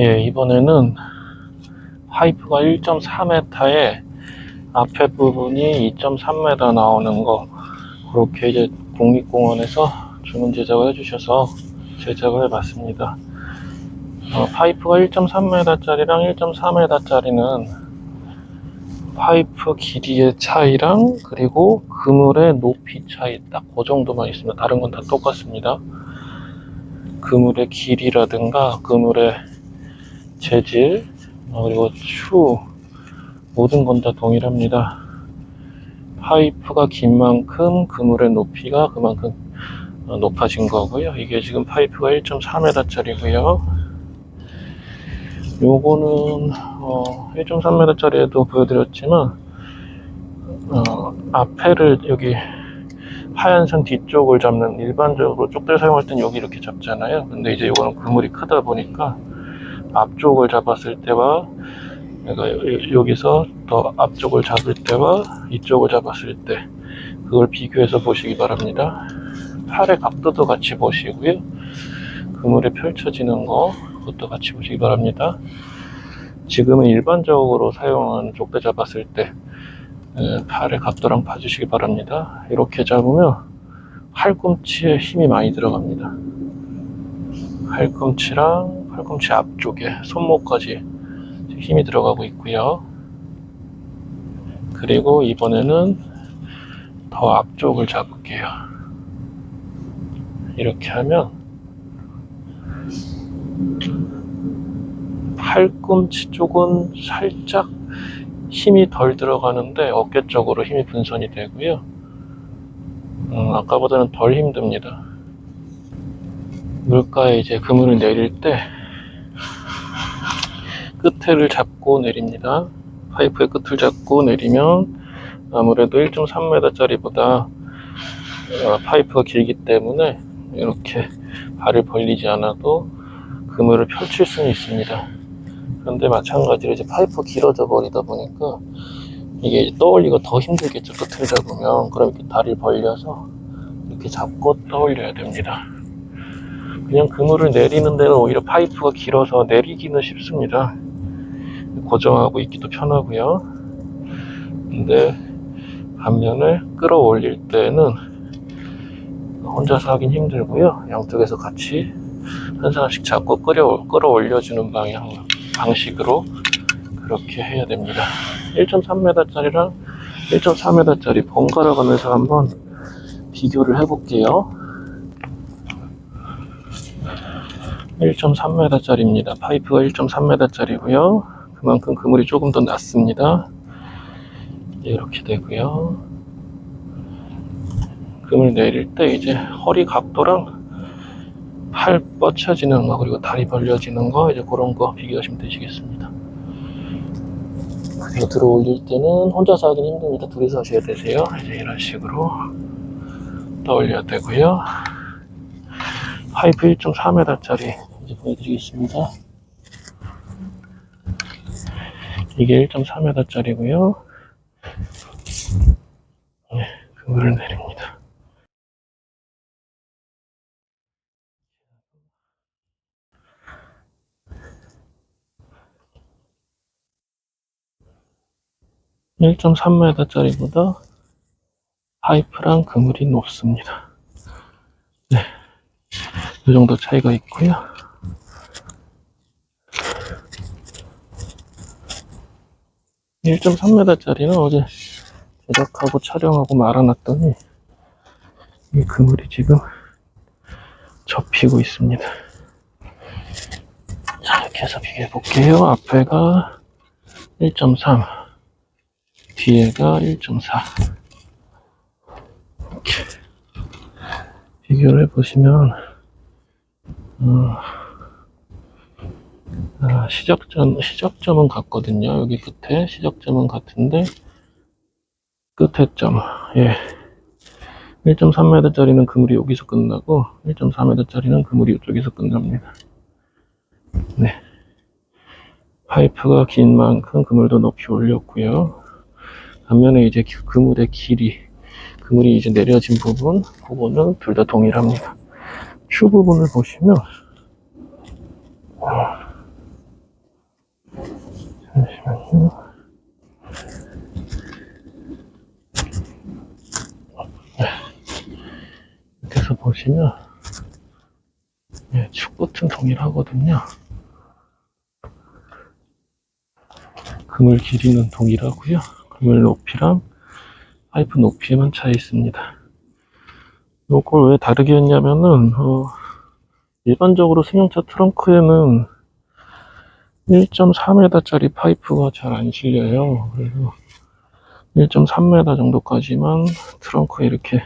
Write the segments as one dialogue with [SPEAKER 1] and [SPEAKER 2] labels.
[SPEAKER 1] 예, 이번에는 파이프가 1.4m에 앞에 부분이 2.3m 나오는 거 그렇게 이제 국립공원에서 주문 제작을 해주셔서 제작을 해봤습니다. 어, 파이프가 1.3m짜리랑 1.4m짜리는 파이프 길이의 차이랑 그리고 그물의 높이 차이 딱 그 정도만 있습니다. 다른 건 다 똑같습니다. 그물의 길이라든가 그물의 재질 어, 그리고 추 모든 건 다 동일합니다. 파이프가 긴 만큼 그물의 높이가 그만큼 어, 높아진 거고요. 이게 지금 파이프가 1.4m짜리고요. 요거는 어, 1.3m짜리에도 보여드렸지만 어, 앞에를 여기 하얀 선 뒤쪽을 잡는 일반적으로 쪽들 사용할 땐 여기 이렇게 잡잖아요. 근데 이제 이거는 그물이 크다 보니까 앞쪽을 잡았을 때와 그러니까 여- 여기서 더 앞쪽을 잡을 때와 이쪽을 잡았을 때 그걸 비교해서 보시기 바랍니다. 팔의 각도도 같이 보시고요. 그물에 펼쳐지는 거 그것도 같이 보시기 바랍니다. 지금은 일반적으로 사용하는 족대 잡았을 때 에, 팔의 각도랑 봐주시기 바랍니다. 이렇게 잡으면 팔꿈치에 힘이 많이 들어갑니다. 팔꿈치랑 팔꿈치 앞쪽에 손목까지 힘이 들어가고 있고요. 그리고 이번에는 더 앞쪽을 잡을게요. 이렇게 하면 팔꿈치 쪽은 살짝 힘이 덜 들어가는데 어깨 쪽으로 힘이 분산이 되고요. 음, 아까보다는 덜 힘듭니다. 물가에 이제 그물을 내릴 때 끝을 잡고 내립니다. 파이프의 끝을 잡고 내리면 아무래도 1.3m짜리보다 어, 파이프가 길기 때문에 이렇게 발을 벌리지 않아도 그물을 펼칠 수는 있습니다. 그런데 마찬가지로 이제 파이프 길어져 버리다 보니까 이게 떠올리기가 더 힘들겠죠. 끝을 잡으면 그럼 이렇게 다리를 벌려서 이렇게 잡고 떠올려야 됩니다. 그냥 그물을 내리는 데는 오히려 파이프가 길어서 내리기는 쉽습니다. 고정하고 있기도 편하고요. 근데 반면에 끌어올릴 때는 혼자서 하긴 힘들고요. 양쪽에서 같이 한 사람씩 잡고 끌어, 끌어올려주는 방향, 방식으로 그렇게 해야 됩니다. 1.3m짜리랑 1.4m짜리 번갈아 가면서 한번 비교를 해볼게요. 1.3m짜리입니다. 파이프가 1.3m짜리고요. 그만큼 그물이 조금 더 낮습니다. 이렇게 되고요. 그물 내릴 때 이제 허리 각도랑 팔 뻗쳐지는 거 그리고 다리 벌려지는 거 이제 그런 거 비교하시면 되시겠습니다. 그리고 들어 올릴 때는 혼자서 하긴 힘듭니다. 둘이서 하셔야 되세요. 이제 이런 식으로 떠올려야 되고요. 파이프 1.4m짜리 이제 보여드리겠습니다. 이게 1.4m짜리고요. 네, 그물을 내립니다. 일 1.3m짜리보다 파이프랑 그물이 높습니다. 네, 이 정도 차이가 있고요. 1.3m짜리는 어제 제작하고 촬영하고 말아놨더니 이 그물이 지금 접히고 있습니다. 자, 이렇게 해서 비교해 볼게요. 앞에가 1.3, 뒤에가 1.4. 이렇게 비교를 해보시면, 어, 아, 시작점, 시작점은 같거든요. 여기 끝에 시작점은 같은데, 끝에 점, 예. 1.3m짜리는 그물이 여기서 끝나고, 1.4m짜리는 그물이 이쪽에서 끝납니다. 네. 파이프가 긴 만큼 그물도 높이 올렸고요. 반면에 이제 그- 그물의 길이, 그물이 이제 내려진 부분, 그거는 둘 다 동일합니다. 추 부분을 보시면, 잠시만요. 이렇게 해서 보시면 예, 축 끝은 동일하거든요. 그물 길이는 동일하고요. 그물 높이랑 파이프 높이에만 차이 있습니다. 요걸 왜 다르게 했냐면은 어, 일반적으로 승용차 트렁크에는 1.4m짜리 파이프가 잘 안 실려요. 그래서 1.3m 정도까지만 트렁크에 이렇게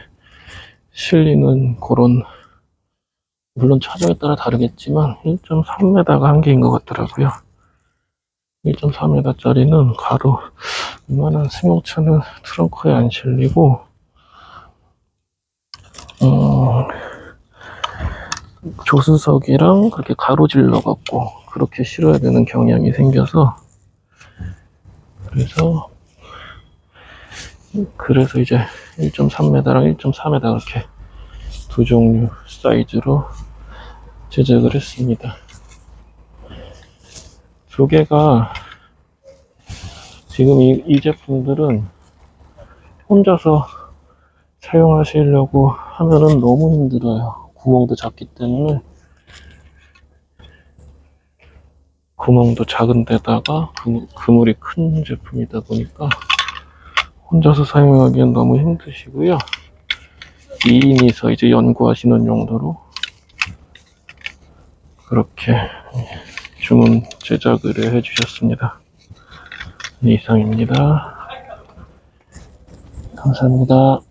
[SPEAKER 1] 실리는 그런 물론 차종에 따라 다르겠지만 1.3m가 한계인 것 같더라고요. 1.4m짜리는 가로 이만한 승용차는 트렁크에 안 실리고 어, 조수석이랑 그렇게 가로질러 갖고 그렇게 실어야 되는 경향이 생겨서 그래서 그래서 이제 1.3m랑 1.4m 이렇게 두 종류 사이즈로 제작을 했습니다. 두 개가 지금 이, 이 제품들은 혼자서 사용하시려고 하면은 너무 힘들어요. 구멍도 작기 때문에 구멍도 작은 데다가 그, 그물이 큰 제품이다 보니까 혼자서 사용하기엔 너무 힘드시고요. 2인이서 이제 연구하시는 용도로 그렇게 주문 제작을 해 주셨습니다. 네, 이상입니다. 감사합니다.